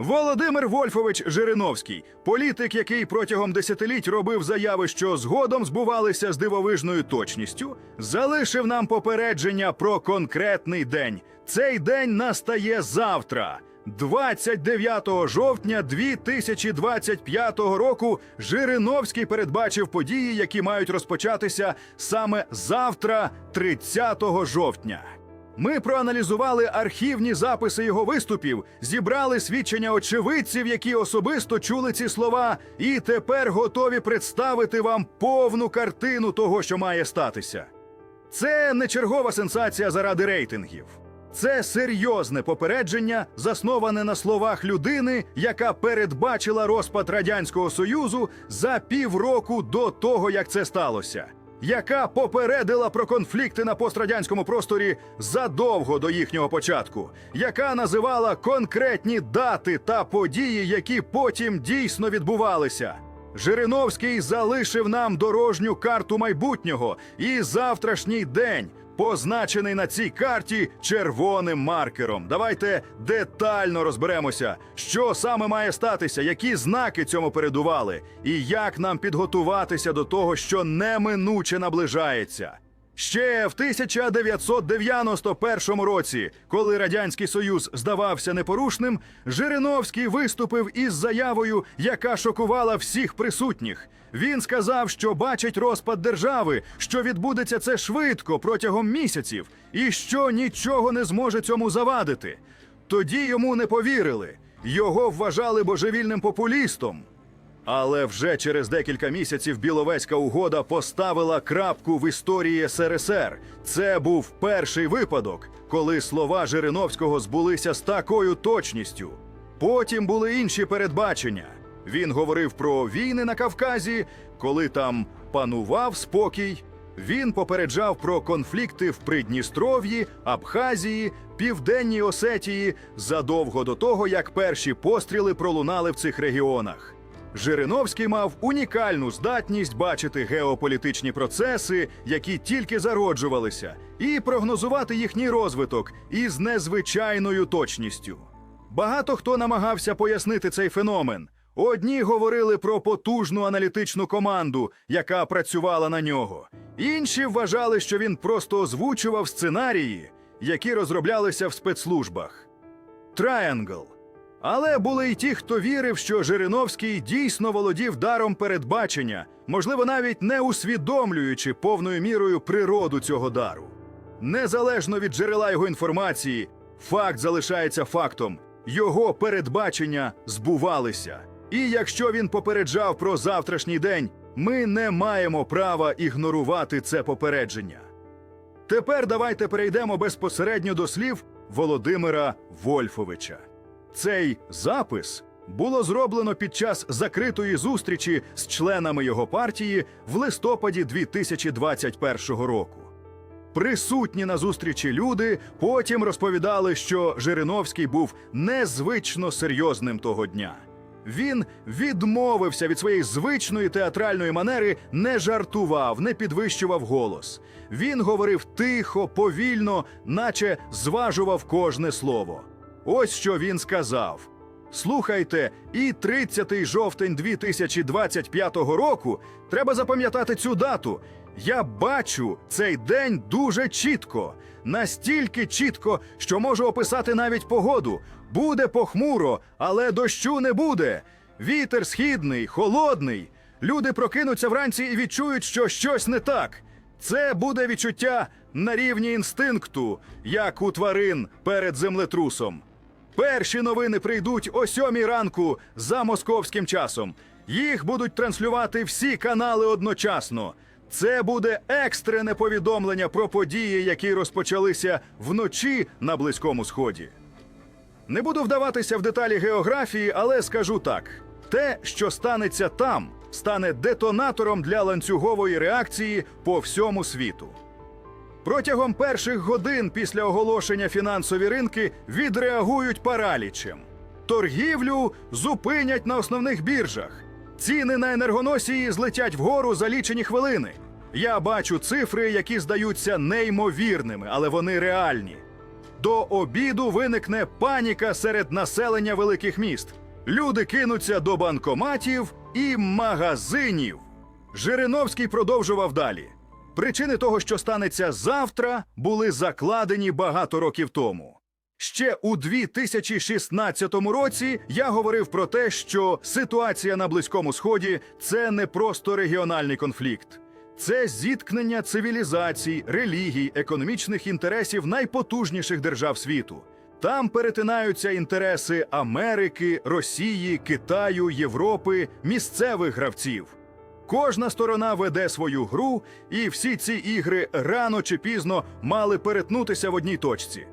Володимир Вольфович Жириновський, політик, який протягом десятиліть робив заяви, що згодом збувалися з дивовижною точністю, залишив нам попередження про конкретний день. Цей день настає завтра. 29 жовтня 2025 року Жириновський передбачив події, які мають розпочатися саме завтра, 30 жовтня. Ми проаналізували архівні записи його виступів, зібрали свідчення очевидців, які особисто чули ці слова, і тепер готові представити вам повну картину того, що має статися. Це не чергова сенсація заради рейтингів. Це серйозне попередження, засноване на словах людини, яка передбачила розпад радянського союзу за півроку до того, як це сталося, яка попередила про конфлікти на пострадянському просторі задовго до їхнього початку, яка називала конкретні дати та події, які потім дійсно відбувалися. Жириновський залишив нам дорожню карту майбутнього і завтрашній день, позначений на цій карті червоним маркером. Давайте детально розберемося, що саме має статися, які знаки цьому передували, і як нам підготуватися до того, що неминуче наближається. Ще в 1991 році, коли радянський союз здавався непорушним, Жириновський виступив із заявою, яка шокувала всіх присутніх. Він сказав, що бачить розпад держави, що відбудеться це швидко протягом місяців, і що нічого не зможе цьому завадити. Тоді йому не повірили. Його вважали божевільним популістом. Але вже через декілька місяців Біловезька угода поставила крапку в історії СРСР. Це був перший випадок, коли слова Жириновського збулися з такою точністю. Потім були інші передбачення. Він говорив про війни на Кавказі, коли там панував спокій. Він попереджав про конфлікти в Придністров'ї, Абхазії, Південній Осетії задовго до того, як перші постріли пролунали в цих регіонах. Жириновський мав унікальну здатність бачити геополітичні процеси, які тільки зароджувалися, і прогнозувати їхній розвиток із незвичайною точністю. Багато хто намагався пояснити цей феномен. Одні говорили про потужну аналітичну команду, яка працювала на нього. Інші вважали, що він просто озвучував сценарії, які розроблялися в спецслужбах. Triangle. Але були й ті, хто вірив, що Жириновський дійсно володів даром передбачення, можливо, навіть не усвідомлюючи повною мірою природу цього дару. Незалежно від джерела його інформації, факт залишається фактом. Його передбачення збувалися. І якщо він попереджав про завтрашній день, ми не маємо права ігнорувати це попередження. Тепер давайте перейдемо безпосередньо до слів Володимира Вольфовича. Цей запис було зроблено під час закритої зустрічі з членами його партії в листопаді 2021 року. Присутні на зустрічі люди потім розповідали, що Жириновський був незвично серйозним того дня. Він відмовився від своєї звичної театральної манери, не жартував, не підвищував голос. Він говорив тихо, повільно, наче зважував кожне слово. Ось що він сказав. Слухайте, і 30 жовтень 2025 року треба запам'ятати цю дату. Я бачу цей день дуже чітко, настільки чітко, що можу описати навіть погоду. Буде похмуро, але дощу не буде. Вітер східний, холодний. Люди прокинуться вранці і відчують, що щось не так. Це буде відчуття на рівні інстинкту, як у тварин перед землетрусом. Перші новини прийдуть о сьомій ранку за московським часом. Їх будуть транслювати всі канали одночасно. Це буде екстрене повідомлення про події, які розпочалися вночі на Близькому Сході. Не буду вдаватися в деталі географії, але скажу так: те, що станеться там, стане детонатором для ланцюгової реакції по всьому світу. Протягом перших годин після оголошення фінансові ринки відреагують паралічем. Торгівлю зупинять на основних біржах. Ціни на енергоносії злетять вгору за лічені хвилини. Я бачу цифри, які здаються неймовірними, але вони реальні. До обіду виникне паніка серед населення великих міст. Люди кинуться до банкоматів і магазинів. Жириновський продовжував далі. Причини того, що станеться завтра, були закладені багато років тому. Ще у 2016 році я говорив про те, що ситуація на Близькому Сході це не просто регіональний конфлікт, це зіткнення цивілізацій, релігій, економічних інтересів найпотужніших держав світу. Там перетинаються інтереси Америки, Росії, Китаю, Європи, місцевих гравців. Кожна сторона веде свою гру, і всі ці ігри рано чи пізно мали перетнутися в одній точці.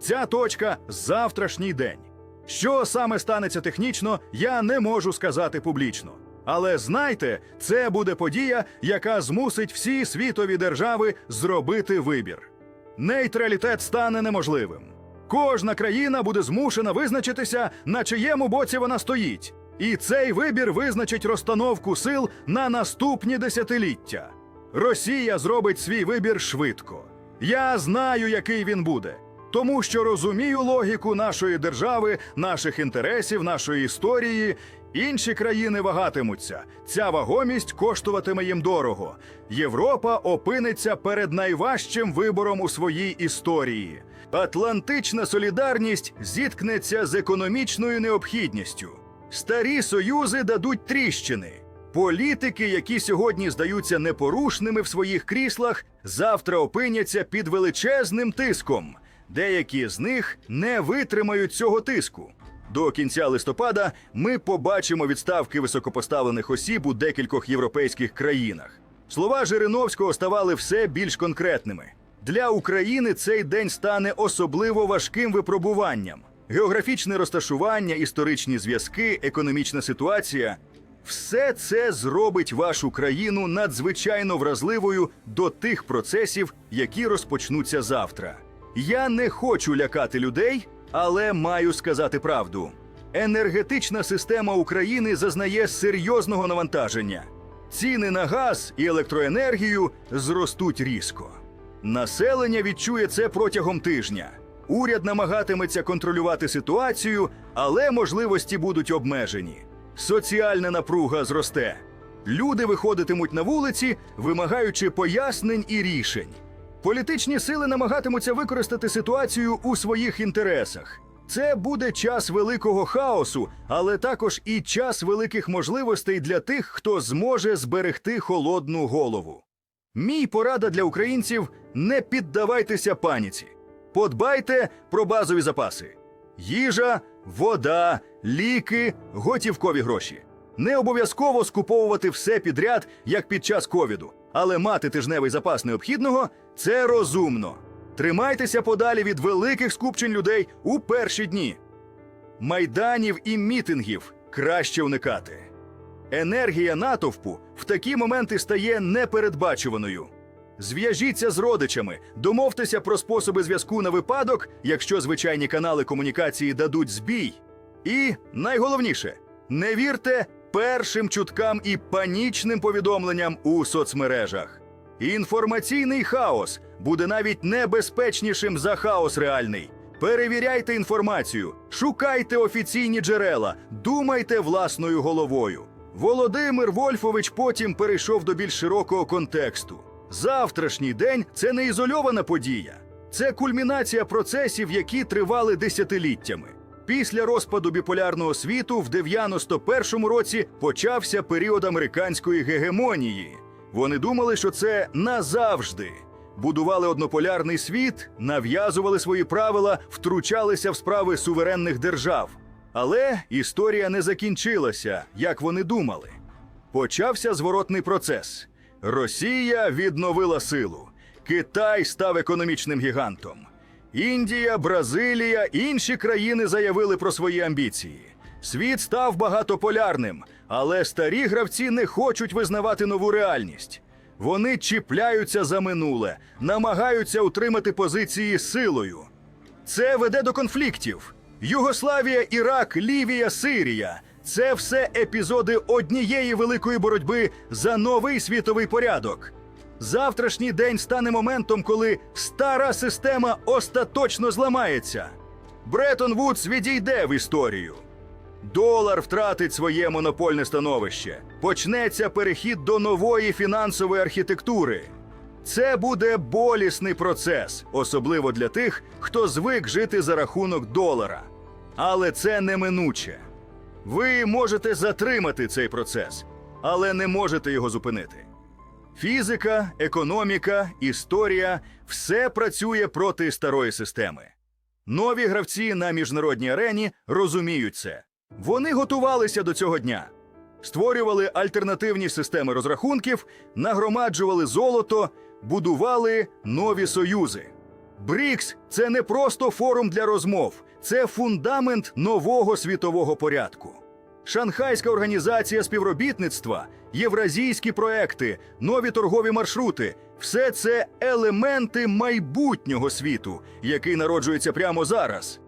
Ця точка завтрашній день. Що саме станеться технічно, я не можу сказати публічно. Але знайте, це буде подія, яка змусить всі світові держави зробити вибір. Нейтралітет стане неможливим. Кожна країна буде змушена визначитися, на чиєму боці вона стоїть. І цей вибір визначить розстановку сил на наступні десятиліття. Росія зробить свій вибір швидко. Я знаю, який він буде, тому що розумію логіку нашої держави, наших інтересів, нашої історії. Інші країни вагатимуться. Ця вагомість коштуватиме їм дорого. Європа опиниться перед найважчим вибором у своїй історії. Атлантична солідарність зіткнеться з економічною необхідністю. Старі союзи дадуть тріщини. Політики, які сьогодні здаються непорушними в своїх кріслах, завтра опиняться під величезним тиском. Деякі з них не витримають цього тиску. До кінця листопада ми побачимо відставки високопоставлених осіб у декількох європейських країнах. Слова Жириновського ставали все більш конкретними. Для України цей день стане особливо важким випробуванням. Географічне розташування, історичні зв'язки, економічна ситуація все це зробить вашу країну надзвичайно вразливою до тих процесів, які розпочнуться завтра. Я не хочу лякати людей, але маю сказати правду. Енергетична система України зазнає серйозного навантаження. Ціни на газ і електроенергію зростуть різко. Населення відчує це протягом тижня. Уряд намагатиметься контролювати ситуацію, але можливості будуть обмежені. Соціальна напруга зросте. Люди виходитимуть на вулиці, вимагаючи пояснень і рішень. Політичні сили намагатимуться використати ситуацію у своїх інтересах. Це буде час великого хаосу, але також і час великих можливостей для тих, хто зможе зберегти холодну голову. Мій порада для українців: не піддавайтеся паніці. Подбайте про базові запаси: їжа, вода, ліки, готівкові гроші. Не обов'язково скуповувати все підряд, як під час ковіду, але мати тижневий запас необхідного це розумно. Тримайтеся подалі від великих скупчень людей у перші дні. Майданів і мітингів краще уникати. Енергія натовпу в такі моменти стає непередбачуваною. Зв'яжіться з родичами, домовтеся про способи зв'язку на випадок, якщо звичайні канали комунікації дадуть збій. І найголовніше не вірте першим чуткам і панічним повідомленням у соцмережах. Інформаційний хаос буде навіть небезпечнішим за хаос реальний. Перевіряйте інформацію, шукайте офіційні джерела, думайте власною головою. Володимир Вольфович потім перейшов до більш широкого контексту. Завтрашній день це не ізольована подія, це кульмінація процесів, які тривали десятиліттями. Після розпаду біполярного світу в 91-му році почався період американської гегемонії. Вони думали, що це назавжди. Будували однополярний світ, нав'язували свої правила, втручалися в справи суверенних держав. Але історія не закінчилася, як вони думали. Почався зворотний процес. Росія відновила силу. Китай став економічним гігантом. Індія, Бразилія, інші країни заявили про свої амбіції. Світ став багатополярним, але старі гравці не хочуть визнавати нову реальність. Вони чіпляються за минуле, намагаються утримати позиції силою. Це веде до конфліктів. Югославія, Ірак, Лівія, Сирія це все епізоди однієї великої боротьби за новий світовий порядок. Завтрашній день стане моментом, коли стара система остаточно зламається. Бреттон Вудс відійде в історію. Долар втратить своє монопольне становище. Почнеться перехід до нової фінансової архітектури. Це буде болісний процес, особливо для тих, хто звик жити за рахунок долара. Але це неминуче. Ви можете затримати цей процес, але не можете його зупинити. Фізика, економіка, історія все працює проти старої системи. Нові гравці на міжнародній арені розуміють це. Вони готувалися до цього дня, створювали альтернативні системи розрахунків, нагромаджували золото, будували нові союзи. БРІКС це не просто форум для розмов, це фундамент нового світового порядку. Шанхайська організація співробітництва, євразійські проекти, нові торгові маршрути все це елементи майбутнього світу, який народжується прямо зараз.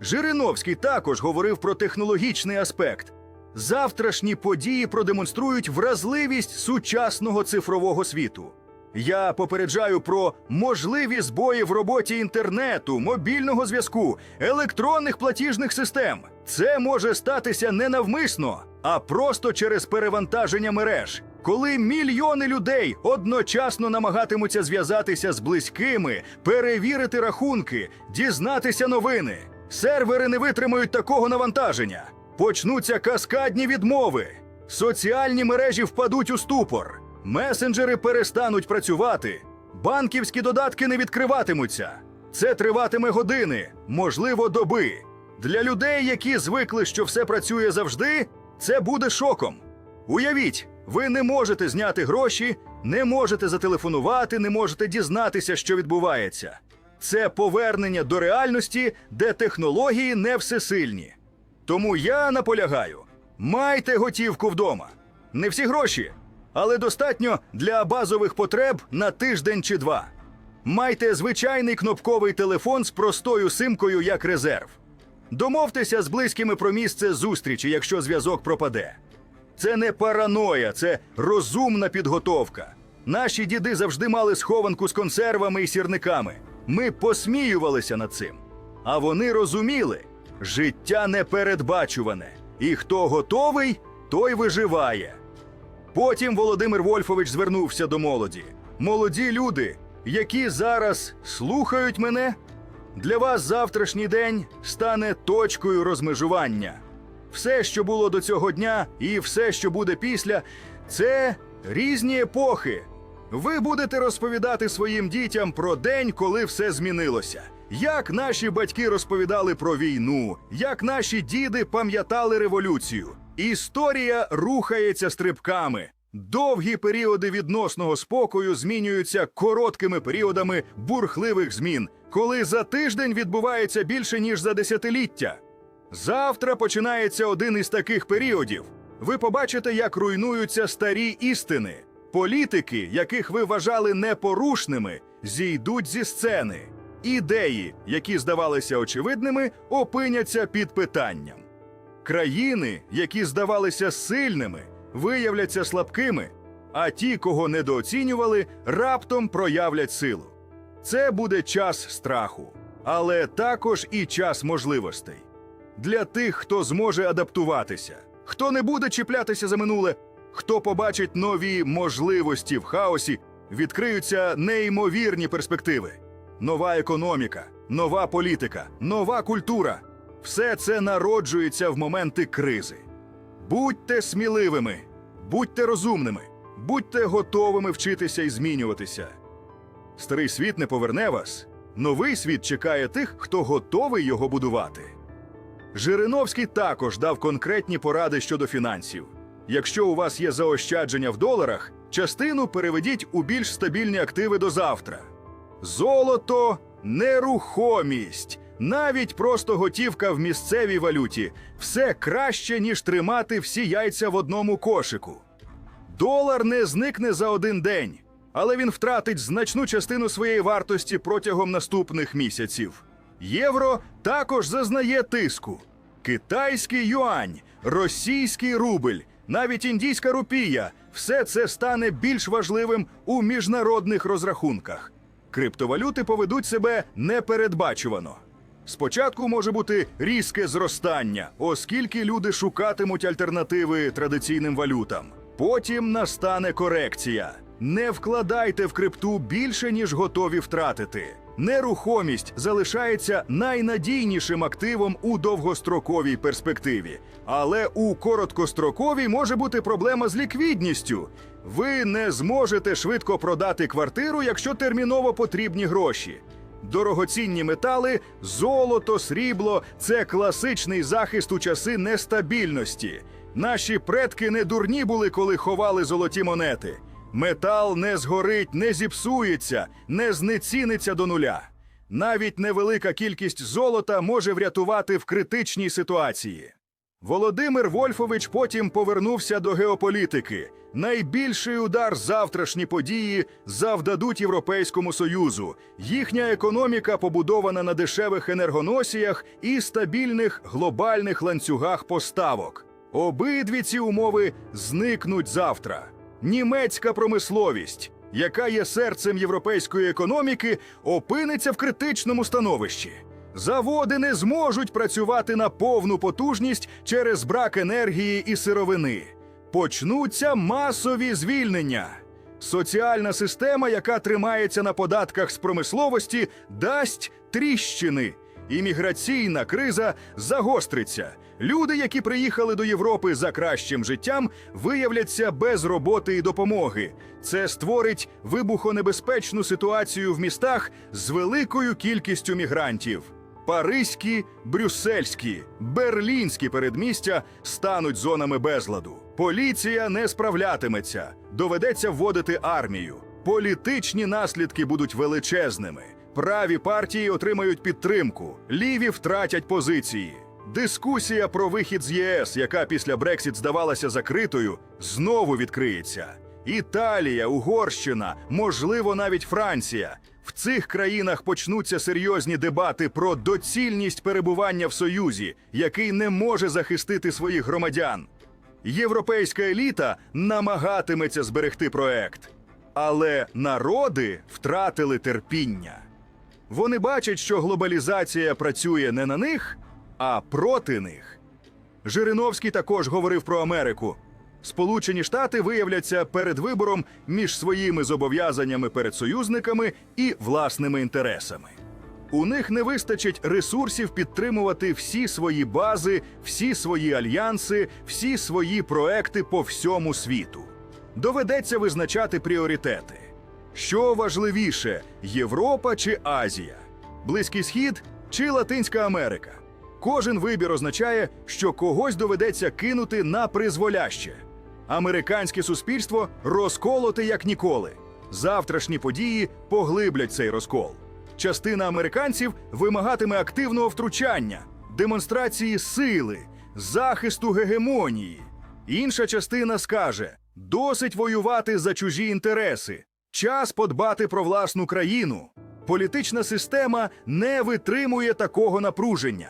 Жириновський також говорив про технологічний аспект. Завтрашні події продемонструють вразливість сучасного цифрового світу. Я попереджаю про можливі збої в роботі інтернету, мобільного зв'язку, електронних платіжних систем. Це може статися не навмисно, а просто через перевантаження мереж. Коли мільйони людей одночасно намагатимуться зв'язатися з близькими, перевірити рахунки, дізнатися новини, сервери не витримають такого навантаження. Почнуться каскадні відмови. Соціальні мережі впадуть у ступор. Месенджери перестануть працювати. Банківські додатки не відкриватимуться. Це триватиме години, можливо, доби. Для людей, які звикли, що все працює завжди, це буде шоком. Уявіть, ви не можете зняти гроші, не можете зателефонувати, не можете дізнатися, що відбувається. Це повернення до реальності, де технології не всесильні. Тому я наполягаю: майте готівку вдома. Не всі гроші, але достатньо для базових потреб на тиждень чи два. Майте звичайний кнопковий телефон з простою симкою як резерв. Домовтеся з близькими про місце зустрічі, якщо зв'язок пропаде. Це не параноя, це розумна підготовка. Наші діди завжди мали схованку з консервами і сірниками. Ми посміювалися над цим. А вони розуміли, життя непередбачуване, і хто готовий, той виживає. Потім Володимир Вольфович звернувся до молоді. Молоді люди, які зараз слухають мене, для вас завтрашній день стане точкою розмежування. Все, що було до цього дня, і все, що буде після, це різні епохи. Ви будете розповідати своїм дітям про день, коли все змінилося. Як наші батьки розповідали про війну, як наші діди пам'ятали революцію. Історія рухається стрибками. Довгі періоди відносного спокою змінюються короткими періодами бурхливих змін, коли за тиждень відбувається більше ніж за десятиліття. Завтра починається один із таких періодів. Ви побачите, як руйнуються старі істини. Політики, яких ви вважали непорушними, зійдуть зі сцени. Ідеї, які здавалися очевидними, опиняться під питанням. Країни, які здавалися сильними, виявляться слабкими, а ті, кого недооцінювали, раптом проявлять силу. Це буде час страху, але також і час можливостей. Для тих, хто зможе адаптуватися, хто не буде чіплятися за минуле, хто побачить нові можливості в хаосі, відкриються неймовірні перспективи. Нова економіка, нова політика, нова культура все це народжується в моменти кризи. Будьте сміливими, будьте розумними, будьте готовими вчитися і змінюватися. Старий світ не поверне вас. Новий світ чекає тих, хто готовий його будувати. Жириновський також дав конкретні поради щодо фінансів. Якщо у вас є заощадження в доларах, частину переведіть у більш стабільні активи до завтра. Золото нерухомість, навіть просто готівка в місцевій валюті все краще, ніж тримати всі яйця в одному кошику. Долар не зникне за один день, але він втратить значну частину своєї вартості протягом наступних місяців. Євро також зазнає тиску. Китайський юань, російський рубль, навіть індійська рупія все це стане більш важливим у міжнародних розрахунках. Криптовалюти поведуть себе непередбачувано. Спочатку може бути різке зростання, оскільки люди шукатимуть альтернативи традиційним валютам. Потім настане корекція. Не вкладайте в крипту більше, ніж готові втратити. Нерухомість залишається найнадійнішим активом у довгостроковій перспективі, але у короткостроковій може бути проблема з ліквідністю. Ви не зможете швидко продати квартиру, якщо терміново потрібні гроші. Дорогоцінні метали, золото, срібло це класичний захист у часи нестабільності. Наші предки не дурні були, коли ховали золоті монети. Метал не згорить, не зіпсується, не знеціниться до нуля. Навіть невелика кількість золота може врятувати в критичній ситуації. Володимир Вольфович потім повернувся до геополітики. Найбільший удар завтрашні події завдадуть Європейському Союзу. Їхня економіка побудована на дешевих енергоносіях і стабільних глобальних ланцюгах поставок. Обидві ці умови зникнуть завтра. Німецька промисловість, яка є серцем європейської економіки, опиниться в критичному становищі. Заводи не зможуть працювати на повну потужність через брак енергії і сировини. Почнуться масові звільнення. Соціальна система, яка тримається на податках з промисловості, дасть тріщини. Імміграційна криза загостриться. Люди, які приїхали до Європи за кращим життям, виявляться без роботи і допомоги. Це створить вибухонебезпечну ситуацію в містах з великою кількістю мігрантів. Паризькі, брюссельські, берлінські передмістя стануть зонами безладу. Поліція не справлятиметься, доведеться вводити армію. Політичні наслідки будуть величезними. Праві партії отримають підтримку, ліві втратять позиції. Дискусія про вихід з ЄС, яка після Брексіт здавалася закритою, знову відкриється. Італія, Угорщина, можливо, навіть Франція. В цих країнах почнуться серйозні дебати про доцільність перебування в Союзі, який не може захистити своїх громадян. Європейська еліта намагатиметься зберегти проект, але народи втратили терпіння. Вони бачать, що глобалізація працює не на них, а проти них. Жириновський також говорив про Америку. Сполучені Штати виявляться перед вибором між своїми зобов'язаннями перед союзниками і власними інтересами. У них не вистачить ресурсів підтримувати всі свої бази, всі свої альянси, всі свої проекти по всьому світу. Доведеться визначати пріоритети. Що важливіше Європа чи Азія, Близький Схід чи Латинська Америка? Кожен вибір означає, що когось доведеться кинути на призволяще. Американське суспільство розколоте як ніколи. Завтрашні події поглиблять цей розкол. Частина американців вимагатиме активного втручання, демонстрації сили, захисту гегемонії. Інша частина скаже: досить воювати за чужі інтереси, час подбати про власну країну. Політична система не витримує такого напруження.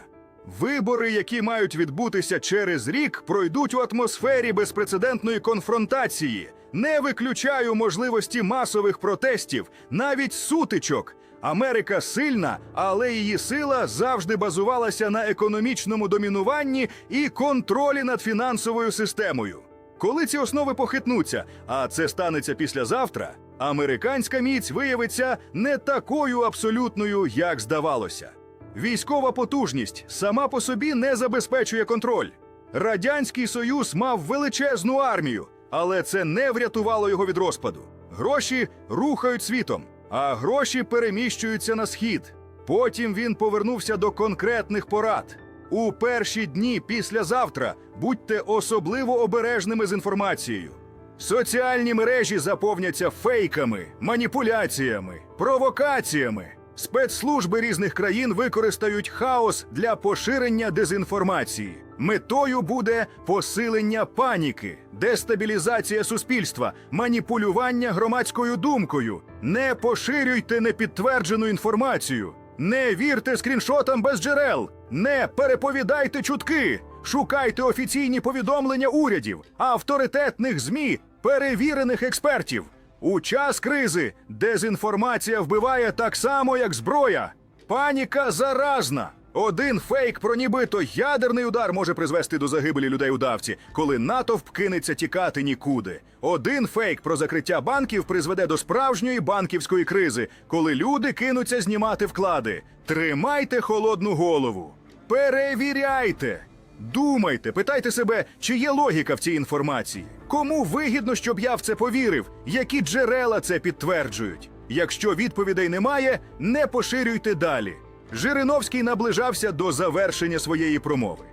Вибори, які мають відбутися через рік, пройдуть у атмосфері безпрецедентної конфронтації. Не виключаю можливості масових протестів, навіть сутичок. Америка сильна, але її сила завжди базувалася на економічному домінуванні і контролі над фінансовою системою. Коли ці основи похитнуться, а це станеться післязавтра, американська міць виявиться не такою абсолютною, як здавалося. Військова потужність сама по собі не забезпечує контроль. Радянський Союз мав величезну армію, але це не врятувало його від розпаду. Гроші рухають світом, а гроші переміщуються на схід. Потім він повернувся до конкретних порад. У перші дні післязавтра будьте особливо обережними з інформацією. Соціальні мережі заповняться фейками, маніпуляціями, провокаціями. Спецслужби різних країн використають хаос для поширення дезінформації. Метою буде посилення паніки, дестабілізація суспільства, маніпулювання громадською думкою. Не поширюйте непідтверджену інформацію, не вірте скріншотам без джерел, не переповідайте чутки, шукайте офіційні повідомлення урядів, авторитетних ЗМІ. перевірених експертів. У час кризи дезінформація вбиває так само, як зброя. Паніка заразна. Один фейк про нібито ядерний удар може призвести до загибелі людей у давці, коли натовп кинеться тікати нікуди. Один фейк про закриття банків призведе до справжньої банківської кризи, коли люди кинуться знімати вклади. Тримайте холодну голову. Перевіряйте. Думайте, питайте себе, чи є логіка в цій інформації. Кому вигідно, щоб я в це повірив? Які джерела це підтверджують? Якщо відповідей немає, не поширюйте далі. Жириновський наближався до завершення своєї промови.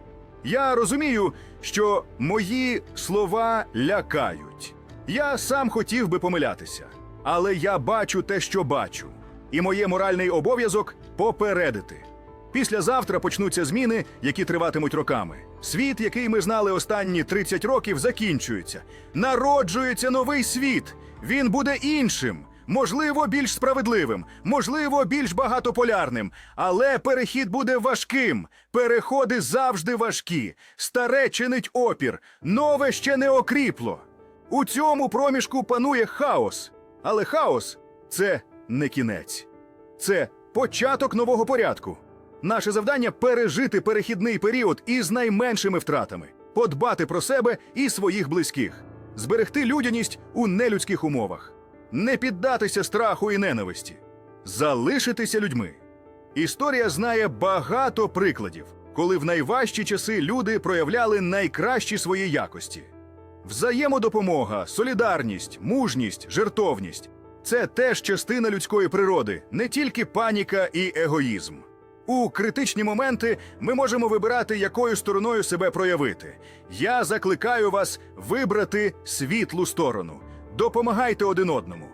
Я розумію, що мої слова лякають. Я сам хотів би помилятися, але я бачу те, що бачу, і моє моральний обов'язок попередити. Післязавтра почнуться зміни, які триватимуть роками. Світ, який ми знали останні 30 років, закінчується. Народжується новий світ. Він буде іншим, можливо, більш справедливим, можливо, більш багатополярним. Але перехід буде важким. Переходи завжди важкі. Старе чинить опір, нове ще не окріпло. У цьому проміжку панує хаос. Але хаос це не кінець, це початок нового порядку. Наше завдання пережити перехідний період із найменшими втратами, подбати про себе і своїх близьких, зберегти людяність у нелюдських умовах, не піддатися страху і ненависті, залишитися людьми. Історія знає багато прикладів, коли в найважчі часи люди проявляли найкращі свої якості. Взаємодопомога, солідарність, мужність, жертовність це теж частина людської природи, не тільки паніка і егоїзм. У критичні моменти ми можемо вибирати, якою стороною себе проявити. Я закликаю вас вибрати світлу сторону. Допомагайте один одному.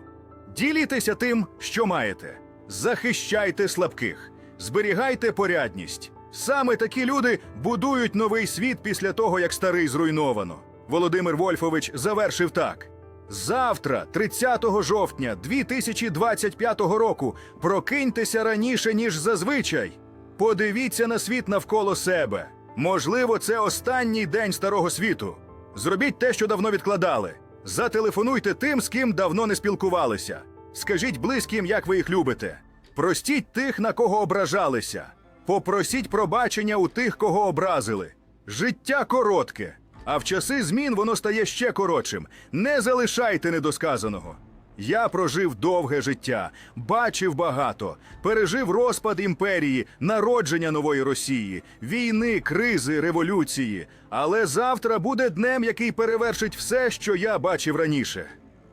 Ділітеся тим, що маєте. Захищайте слабких, зберігайте порядність. Саме такі люди будують новий світ після того, як старий зруйновано. Володимир Вольфович завершив так. Завтра, 30 жовтня 2025 року, прокиньтеся раніше, ніж зазвичай. Подивіться на світ навколо себе. Можливо, це останній день старого світу. Зробіть те, що давно відкладали. Зателефонуйте тим, з ким давно не спілкувалися. Скажіть близьким, як ви їх любите. Простіть тих, на кого ображалися. Попросіть пробачення у тих, кого образили. Життя коротке, а в часи змін воно стає ще коротшим. Не залишайте недосказаного. Я прожив довге життя, бачив багато, пережив розпад імперії, народження нової Росії, війни, кризи, революції. Але завтра буде днем, який перевершить все, що я бачив раніше.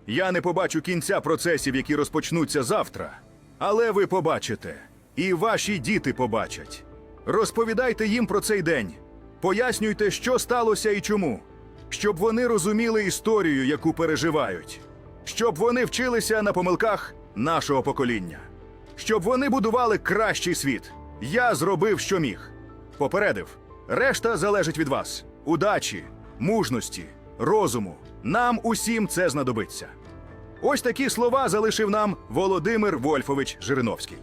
Я не побачу кінця процесів, які розпочнуться завтра. Але ви побачите, і ваші діти побачать. Розповідайте їм про цей день, пояснюйте, що сталося і чому, щоб вони розуміли історію, яку переживають щоб вони вчилися на помилках нашого покоління, щоб вони будували кращий світ. Я зробив, що міг. Попередив, решта залежить від вас. Удачі, мужності, розуму. Нам усім це знадобиться. Ось такі слова залишив нам Володимир Вольфович Жириновський.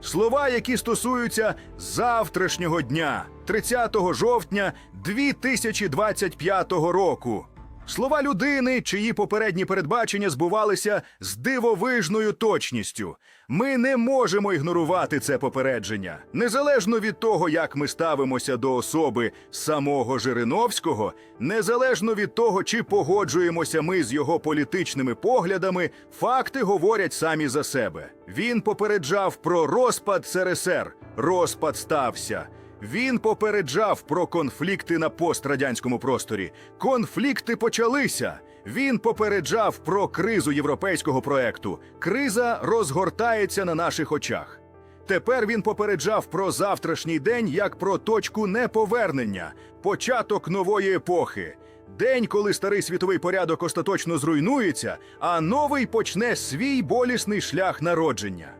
Слова, які стосуються завтрашнього дня, 30 жовтня 2025 року. Слова людини, чиї попередні передбачення збувалися з дивовижною точністю. Ми не можемо ігнорувати це попередження. Незалежно від того, як ми ставимося до особи самого Жириновського, незалежно від того, чи погоджуємося ми з його політичними поглядами, факти говорять самі за себе. Він попереджав про розпад СРСР. Розпад стався. Він попереджав про конфлікти на пострадянському просторі. Конфлікти почалися. Він попереджав про кризу європейського проекту. Криза розгортається на наших очах. Тепер він попереджав про завтрашній день як про точку неповернення, початок нової епохи. День, коли старий світовий порядок остаточно зруйнується, а новий почне свій болісний шлях народження.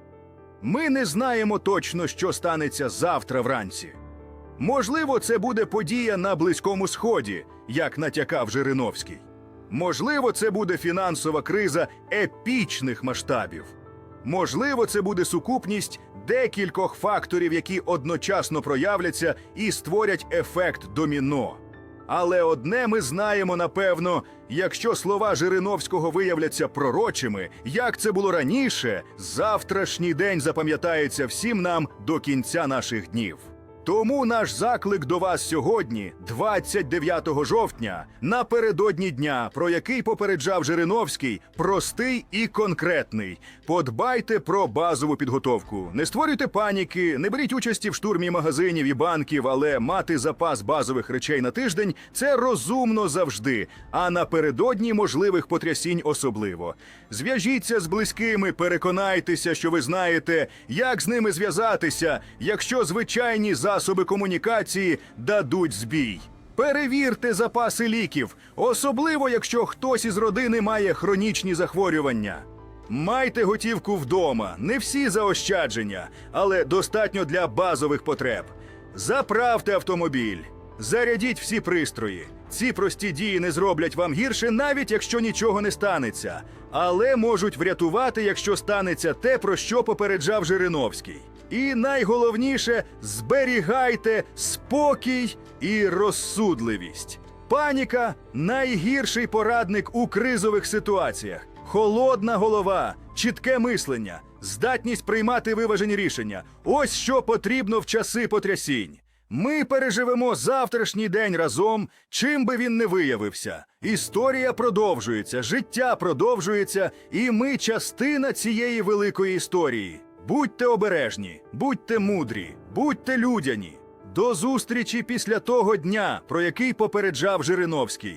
Ми не знаємо точно, що станеться завтра вранці. Можливо, це буде подія на Близькому Сході, як натякав Жириновський. Можливо, це буде фінансова криза епічних масштабів. Можливо, це буде сукупність декількох факторів, які одночасно проявляться і створять ефект доміно. Але одне ми знаємо напевно: якщо слова Жириновського виявляться пророчими, як це було раніше, завтрашній день запам'ятається всім нам до кінця наших днів. Тому наш заклик до вас сьогодні, 29 жовтня, напередодні дня, про який попереджав Жириновський, простий і конкретний. Подбайте про базову підготовку. Не створюйте паніки, не беріть участі в штурмі магазинів і банків, але мати запас базових речей на тиждень це розумно завжди. А напередодні можливих потрясінь особливо. Зв'яжіться з близькими, переконайтеся, що ви знаєте, як з ними зв'язатися, якщо звичайні засоби комунікації дадуть збій. Перевірте запаси ліків, особливо якщо хтось із родини має хронічні захворювання. Майте готівку вдома, не всі заощадження, але достатньо для базових потреб. Заправте автомобіль, зарядіть всі пристрої. Ці прості дії не зроблять вам гірше, навіть якщо нічого не станеться, але можуть врятувати, якщо станеться те, про що попереджав Жириновський. І найголовніше зберігайте спокій і розсудливість. Паніка найгірший порадник у кризових ситуаціях. Холодна голова, чітке мислення, здатність приймати виважені рішення. Ось що потрібно в часи потрясінь. Ми переживемо завтрашній день разом, чим би він не виявився. Історія продовжується, життя продовжується, і ми частина цієї великої історії. Будьте обережні, будьте мудрі, будьте людяні. До зустрічі після того дня, про який попереджав Жириновський.